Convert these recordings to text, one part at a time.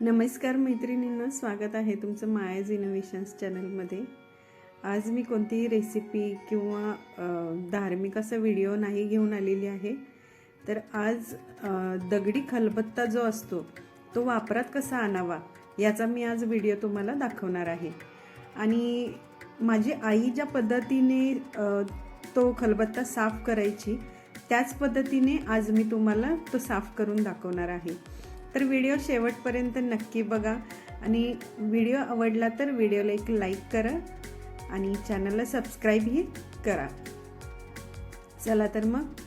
नमस्कार मैत्रिणींना स्वागत आहे तुमचं मायाज इनोव्हेशन्स चॅनलमध्ये आज मी कोणतीही रेसिपी किंवा धार्मिक असा व्हिडिओ नाही घेऊन आलेली आहे. तर आज दगडी खलबत्ता जो असतो तो वापरात कसा आणावा याचा मी आज व्हिडिओ तुम्हाला दाखवणार आहे. आणि माझी आई ज्या पद्धतीने तो खलबत्ता साफ करायची त्याच पद्धतीने आज मी तुम्हाला तो साफ करून दाखवणार आहे. तर व्हिडिओ शेवटपर्यंत नक्की बघा आणि व्हिडिओ आवडला तर व्हिडिओला एक लाईक करा आणि चॅनलला सबस्क्राईबही करा. चला तर मग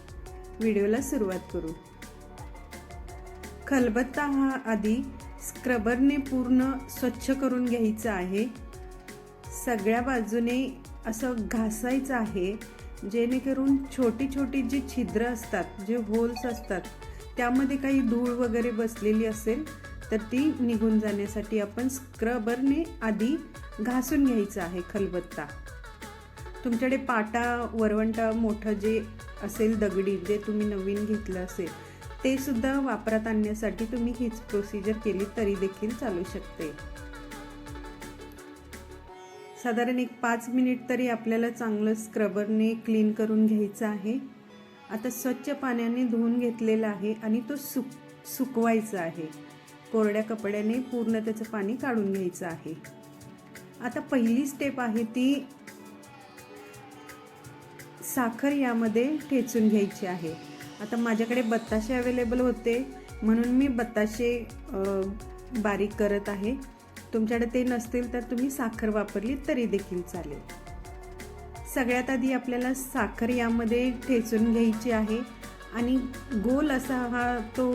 व्हिडिओला सुरुवात करू. खलबत्ता हा आधी स्क्रबरने पूर्ण स्वच्छ करून घ्यायचा आहे. सगळ्या बाजूने असं घासायचं आहे जेणेकरून छोटी छोटी जी छिद्र असतात जे होल्स असतात त्यामध्ये काही धूळ वगैरे बसलेली असेल तर ती निघून जाण्यासाठी आपण स्क्रबरने आधी घासून घ्यायचं आहे खलबत्ता. तुमच्याकडे पाटा वरवंटा मोठं जे असेल दगडी जे तुम्ही नवीन घेतलं असेल ते सुद्धा वापरात आणण्यासाठी तुम्ही हीच प्रोसिजर केली तरी देखील चालू शकते. साधारण एक पाच मिनिट तरी आपल्याला चांगलं स्क्रबरने क्लीन करून घ्यायचं आहे. आता स्वच्छ पाण्याने धुवून घेतलेला आहे आणि तो सुक सुकवायचा आहे. कोरड्या कपड्याने पूर्ण त्याचं पाणी काढून घ्यायचं आहे. आता पहिली स्टेप आहे ती साखर यामध्ये ठेचून घ्यायची आहे. आता माझ्याकडे बत्ताशे अवेलेबल होते. म्हणून मी बत्ताशे बारीक करत आहे. तुमच्याकडे ते नसतील तर तुम्ही साखर वापरली तरी देखील चालेल. सगळ्यात आधी आपल्याला साखर यामध्ये ठेचून घ्यायची आहे. आणि गोल असा हा तो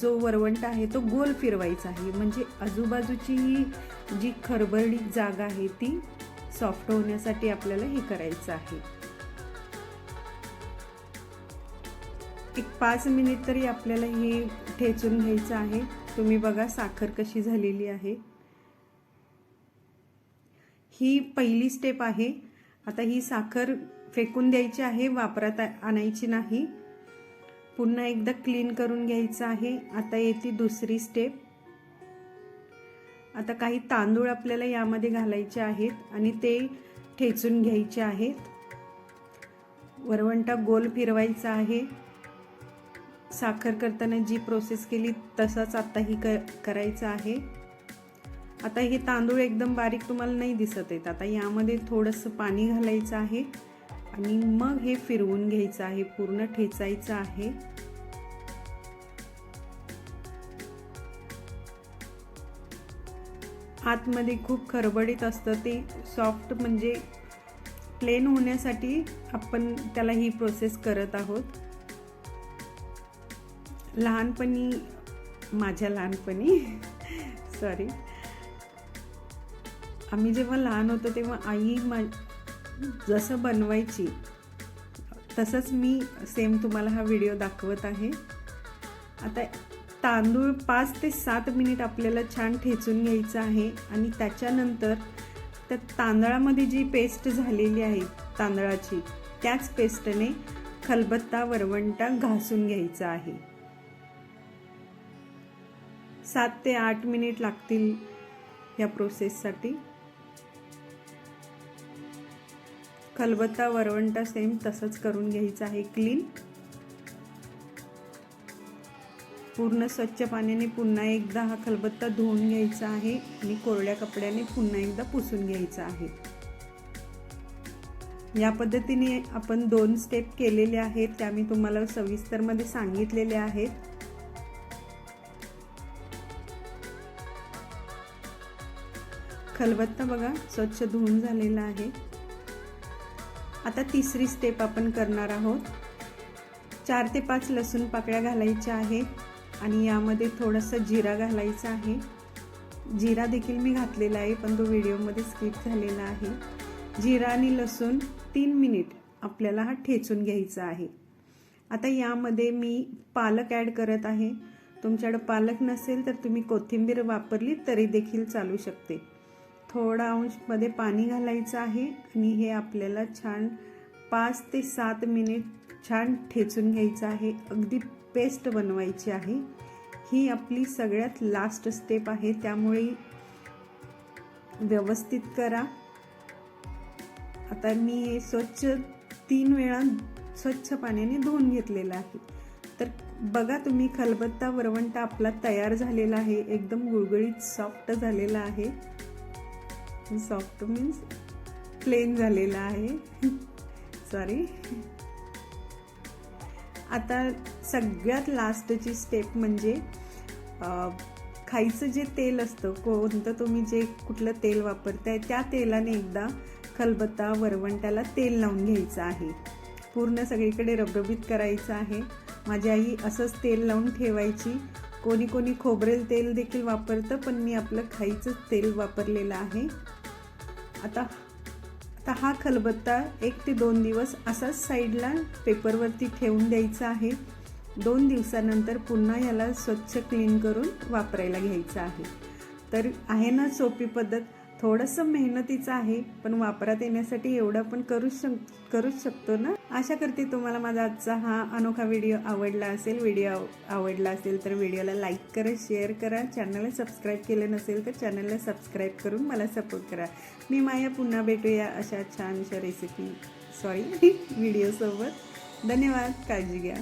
जो वरवंट आहे तो गोल फिरवायचा आहे. म्हणजे आजूबाजूची ही जी खरबरडी जागा आहे ती सॉफ्ट होण्यासाठी आपल्याला हे करायचं आहे. एक पाच मिनिट तरी आपल्याला हे ठेचून घ्यायचं आहे. तुम्ही बघा साखर कशी झालेली आहे. ही पहिली स्टेप आहे. आता ही साखर फेकून द्यायची आहे वापरात आ- आणायची नाही. पुन्हा एकदा क्लीन करून घ्यायचं आहे. आता येते दुसरी स्टेप आता काही तांदूळ आपल्याला यामध्ये घालायचे आहेत आणि ते ठेचून घ्यायचे आहेत. वरवंटा गोल फिरवायचा आहे. साखर करताना जी प्रोसेस केली तसंच आत्ताही क करायचं आहे. आता हे तांदूळ एकदम बारीक तुम्हाला नाही दिसत आहेत. आता यामध्ये थोडंसं पाणी घालायचं आहे आणि मग हे फिरवून घ्यायचं आहे पूर्ण ठेचायचं आहे. आतमध्ये खूप खरबडीत असतं ते सॉफ्ट म्हणजे प्लेन होण्यासाठी आपण त्याला ही प्रोसेस करत आहोत. लहानपणी माझ्या लहानपणी सॉरी आम्ही जेव्हा लहान होतो तेव्हा आई मा जसं बनवायची तसंच मी सेम तुम्हाला हा व्हिडिओ दाखवत आहे. आता तांदूळ पाच ते सात मिनिट आपल्याला छान ठेचून घ्यायचं आहे आणि त्याच्यानंतर त्या तांदळामध्ये जी पेस्ट झालेली आहे तांदळाची त्याच पेस्टने खलबत्ता वरवंटा घासून घ्यायचा आहे. सात ते आठ मिनिट लागतील या प्रोसेससाठी खलबत्ता वरवंटा सेम तसंच करून घ्यायचं आहे क्लीन पूर्ण स्वच्छ पाण्याने पुन्हा एकदा हा खलबत्ता धुवून घ्यायचा आहे आणि कोरड्या कपड्याने पुन्हा एकदा पुसून घ्यायचा आहे. या पद्धतीने आपण दोन स्टेप केलेले आहेत त्या मी तुम्हाला सविस्तरमध्ये सांगितलेले आहेत. खलबत्ता बघा स्वच्छ धुवून झालेला आहे. आता तिसरी स्टेप आपण करणार आहोत. चार ते पाच लसूण पाकळ्या घालायच्या आहेत आणि यामध्ये थोडंसं जिरा घालायचा आहे. जिरा देखील मी घातलेला आहे पण तो व्हिडिओमध्ये स्किप झालेला आहे. जिरा आणि लसूण तीन मिनिट आपल्याला हा ठेचून घ्यायचा आहे. आता यामध्ये मी पालक ॲड करत आहे. तुमच्याकडं पालक नसेल तर तुम्ही कोथिंबीर वापरली तरी देखील चालू शकते. थोडा अंशमध्ये पाणी घालायचं आहे आणि हे आपल्याला छान पाच ते सात मिनिट छान ठेचून घ्यायचं आहे. अगदी पेस्ट बनवायची आहे. ही आपली सगळ्यात लास्ट स्टेप आहे. त्यामुळे व्यवस्थित करा. आता मी हे स्वच्छ तीन वेळा स्वच्छ पाण्याने धुवून घेतलेलं आहे. तर बघा तुम्ही खलबत्ता वरवंटा आपला तयार झालेला आहे. एकदम गुळगुळीत सॉफ्ट झालेला आहे. सॉफ्ट मीन्स प्लेन झालेला आहे. सॉरी आता सगळ्यात लास्टची स्टेप म्हणजे खायचं जे तेल असतं कोणतं तुम्ही जे कुठलं तेल वापरताय त्या तेलाने एकदा खलबत्ता वरवंट्याला तेल लावून घ्यायचं आहे. पूर्ण सगळीकडे रबरबीत करायचं आहे. माझी आई असंच तेल लावून ठेवायची. कोणी कोणी खोबरेल तेल देखील वापरतं पण मी आपलं खायचंच तेल वापरलेलं आहे. आता आता हा खलबत्ता एक ते दोन दिवस असाच साईडला पेपरवरती ठेवून द्यायचा आहे. दोन दिवसानंतर पुन्हा याला स्वच्छ क्लीन करून वापरायला घ्यायचं आहे. तर आहे ना सोपी पद्धत. थोडंसं मेहनतीचं आहे पण वापरात येण्यासाठी एवढं पण करूच शक करूच शकतो ना? आशा करते तुम्हाला माझा आजचा हा अनोखा व्हिडिओ आवडला असेल. व्हिडिओ आवडला असेल तर व्हिडिओला लाईक करा शेअर करा. चॅनलला सबस्क्राईब केलं नसेल तर चॅनलला सबस्क्राईब करून मला सपोर्ट करा. मी माया पुन्हा भेटूया अशा छानशा रेसिपी सॉरी व्हिडिओसोबत धन्यवाद काळजी घ्या.